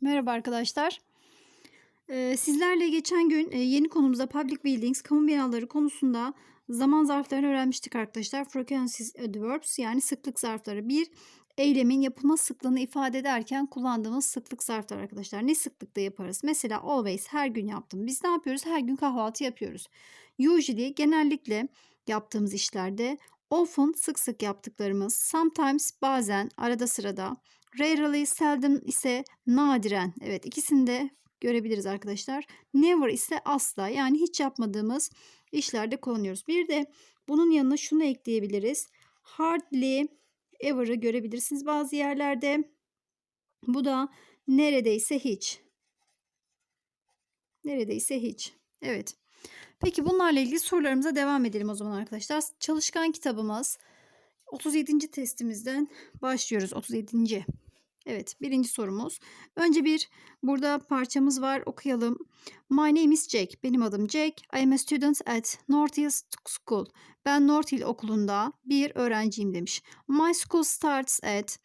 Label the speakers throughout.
Speaker 1: Merhaba arkadaşlar. Ee, sizlerle geçen gün e, yeni konumuzda public buildings, kamu binaları konusunda zaman zarflarını öğrenmiştik arkadaşlar. Frequencies adverbs yani sıklık zarfları. Bir eylemin yapılma sıklığını ifade ederken kullandığımız sıklık zarfları arkadaşlar. Ne sıklıkta yaparız? Mesela always her gün yaptım. Biz ne yapıyoruz? Her gün kahvaltı yapıyoruz. Usually genellikle yaptığımız işlerde often sık sık yaptıklarımız, sometimes bazen arada sırada, rarely seldom ise nadiren. Evet ikisini de görebiliriz arkadaşlar. Never ise asla yani hiç yapmadığımız işlerde kullanıyoruz. Bir de bunun yanına şunu ekleyebiliriz. Hardly ever'ı görebilirsiniz bazı yerlerde. Bu da neredeyse hiç. Neredeyse hiç. Evet. Peki bunlarla ilgili sorularımıza devam edelim o zaman arkadaşlar. Çalışkan kitabımız 37. testimizden başlıyoruz. 37. Evet birinci sorumuz. Önce bir burada parçamız var okuyalım. My name is Jack. Benim adım Jack. I am a student at North Hill School. Ben North Hill okulunda bir öğrenciyim demiş. My school starts at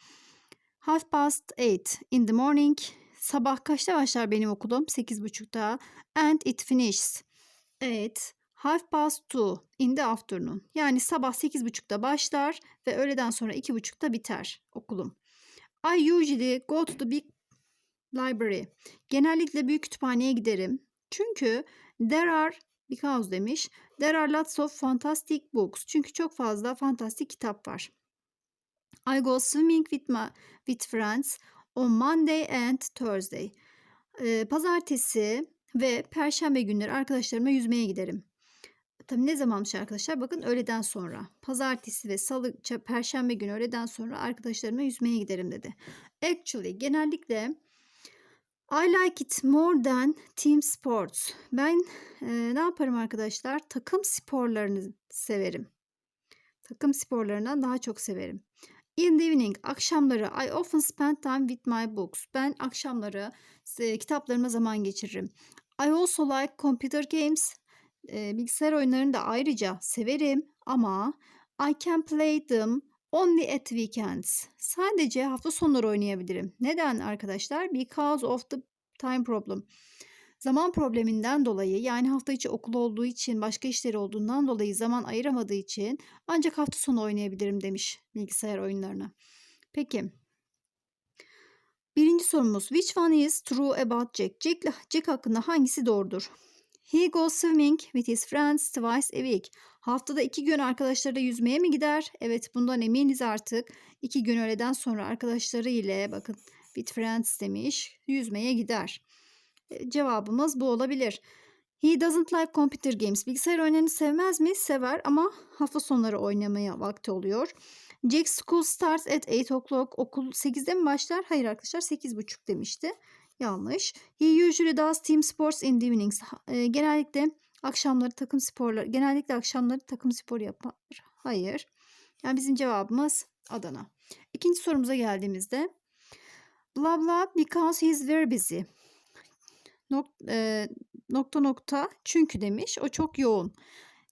Speaker 1: half past eight in the morning. Sabah kaçta başlar benim okulum? 8.30'da. And it finishes at half past two in the afternoon. Yani sabah 8.30'da başlar ve öğleden sonra 2.30'da biter okulum. I usually go to the big library. Genellikle büyük kütüphaneye giderim. Çünkü there are because demiş. There are lots of fantastic books. Çünkü çok fazla fantastik kitap var. I go swimming with my with friends on Monday and Thursday. Ee, pazartesi ve perşembe günleri arkadaşlarımla yüzmeye giderim. Tabii ne zamanmış arkadaşlar? Bakın öğleden sonra. Pazartesi ve salı, perşembe günü öğleden sonra arkadaşlarımla yüzmeye giderim dedi. Actually genellikle I like it more than team sports. Ben e, ne yaparım arkadaşlar? Takım sporlarını severim. Takım sporlarından daha çok severim. In the evening, akşamları I often spend time with my books. Ben akşamları e, kitaplarıma zaman geçiririm. I also like computer games e, bilgisayar oyunlarını da ayrıca severim ama I can play them only at weekends. Sadece hafta sonları oynayabilirim. Neden arkadaşlar? Because of the time problem. Zaman probleminden dolayı yani hafta içi okul olduğu için başka işleri olduğundan dolayı zaman ayıramadığı için ancak hafta sonu oynayabilirim demiş bilgisayar oyunlarına. Peki. Birinci sorumuz. Which one is true about Jack? Jack, Jack hakkında hangisi doğrudur? He goes swimming with his friends twice a week. Haftada iki gün arkadaşlarıyla yüzmeye mi gider? Evet bundan eminiz artık. İki gün öğleden sonra arkadaşları ile bakın with friends demiş yüzmeye gider. E, cevabımız bu olabilir. He doesn't like computer games. Bilgisayar oyunlarını sevmez mi? Sever ama hafta sonları oynamaya vakti oluyor. Jack school starts at 8 o'clock. Okul 8'de mi başlar? Hayır arkadaşlar 8.30 demişti. Yanlış. He usually does team sports in the evenings. E, genellikle akşamları takım sporları, genellikle akşamları takım spor yapar. Hayır. Yani bizim cevabımız Adana. İkinci sorumuza geldiğimizde blah blah because he's very busy. Nok, e, nokta nokta çünkü demiş. O çok yoğun.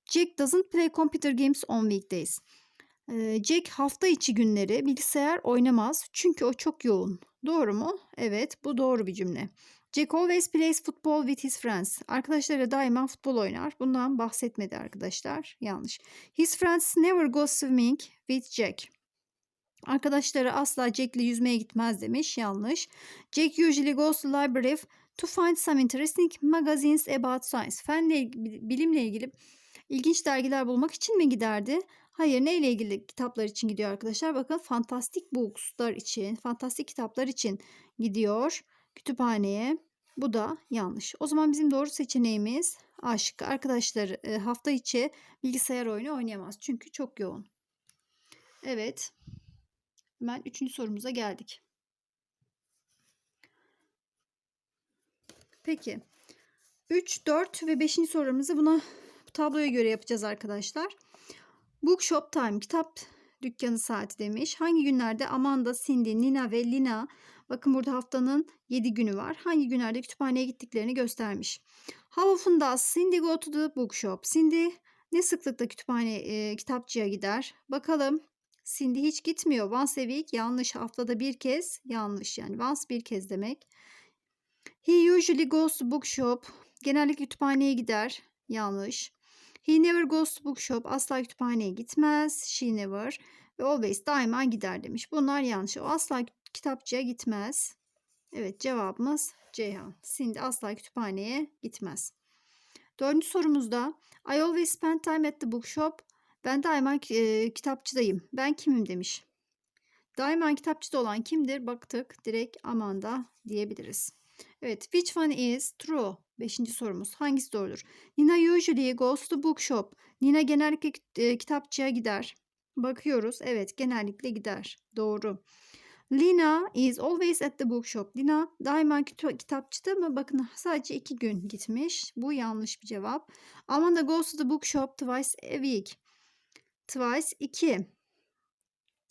Speaker 1: Jack doesn't play computer games on weekdays. E, Jack hafta içi günleri bilgisayar oynamaz çünkü o çok yoğun. Doğru mu? Evet, bu doğru bir cümle. Jack always plays football with his friends. Arkadaşlarıyla daima futbol oynar. Bundan bahsetmedi arkadaşlar. Yanlış. His friends never go swimming with Jack. Arkadaşları asla Jack'le yüzmeye gitmez demiş. Yanlış. Jack usually goes to library to find some interesting magazines about science. Fenle bilimle ilgili ilginç dergiler bulmak için mi giderdi? Hayır neyle ilgili kitaplar için gidiyor arkadaşlar? Bakın fantastik bookslar için, fantastik kitaplar için gidiyor kütüphaneye. Bu da yanlış. O zaman bizim doğru seçeneğimiz A şıkkı. Arkadaşlar e, hafta içi bilgisayar oyunu oynayamaz. Çünkü çok yoğun. Evet. Hemen üçüncü sorumuza geldik. Peki. 3, 4 ve 5. sorumuzu buna bu tabloya göre yapacağız arkadaşlar. Bookshop time kitap dükkanı saati demiş. Hangi günlerde Amanda, Cindy, Nina ve Lina bakın burada haftanın 7 günü var. Hangi günlerde kütüphaneye gittiklerini göstermiş. How often does Cindy go to the bookshop? Cindy ne sıklıkla kütüphane e, kitapçıya gider? Bakalım. Cindy hiç gitmiyor. Once a week yanlış. Haftada bir kez yanlış. Yani once bir kez demek. He usually goes to bookshop. Genellikle kütüphaneye gider. Yanlış. He never goes to bookshop. Asla kütüphaneye gitmez. She never. Ve always daima gider demiş. Bunlar yanlış. O asla kitapçıya gitmez. Evet cevabımız Ceyhan. Cindy asla kütüphaneye gitmez. Dördüncü sorumuzda I always spend time at the bookshop. Ben daima e, kitapçıdayım. Ben kimim demiş. Daima kitapçıda olan kimdir? Baktık direkt Amanda diyebiliriz. Evet, which one is true? Beşinci sorumuz. Hangisi doğrudur? Nina usually goes to bookshop. Nina genellikle e, kitapçıya gider. Bakıyoruz. Evet, genellikle gider. Doğru. Lina is always at the bookshop. Lina daima kita- kitapçıda mı? Bakın sadece iki gün gitmiş. Bu yanlış bir cevap. Amanda goes to the bookshop twice a week. Twice iki.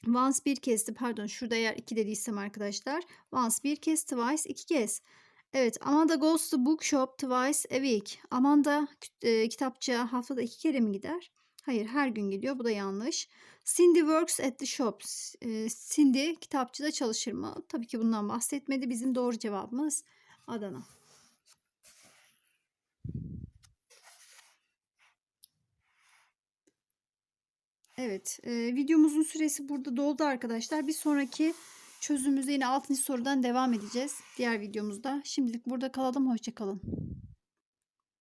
Speaker 1: Once bir kezdi. Pardon şurada eğer iki dediysem arkadaşlar. Once bir kez. Twice iki kez. Evet Amanda goes to bookshop twice a week. Amanda e, kitapçıya haftada iki kere mi gider? Hayır her gün gidiyor. Bu da yanlış. Cindy works at the shop. E, Cindy kitapçıda çalışır mı? Tabii ki bundan bahsetmedi. Bizim doğru cevabımız Adana. Evet, e, videomuzun süresi burada doldu arkadaşlar. Bir sonraki çözümümüzde yine 6. sorudan devam edeceğiz. Diğer videomuzda. Şimdilik burada kalalım. Hoşçakalın.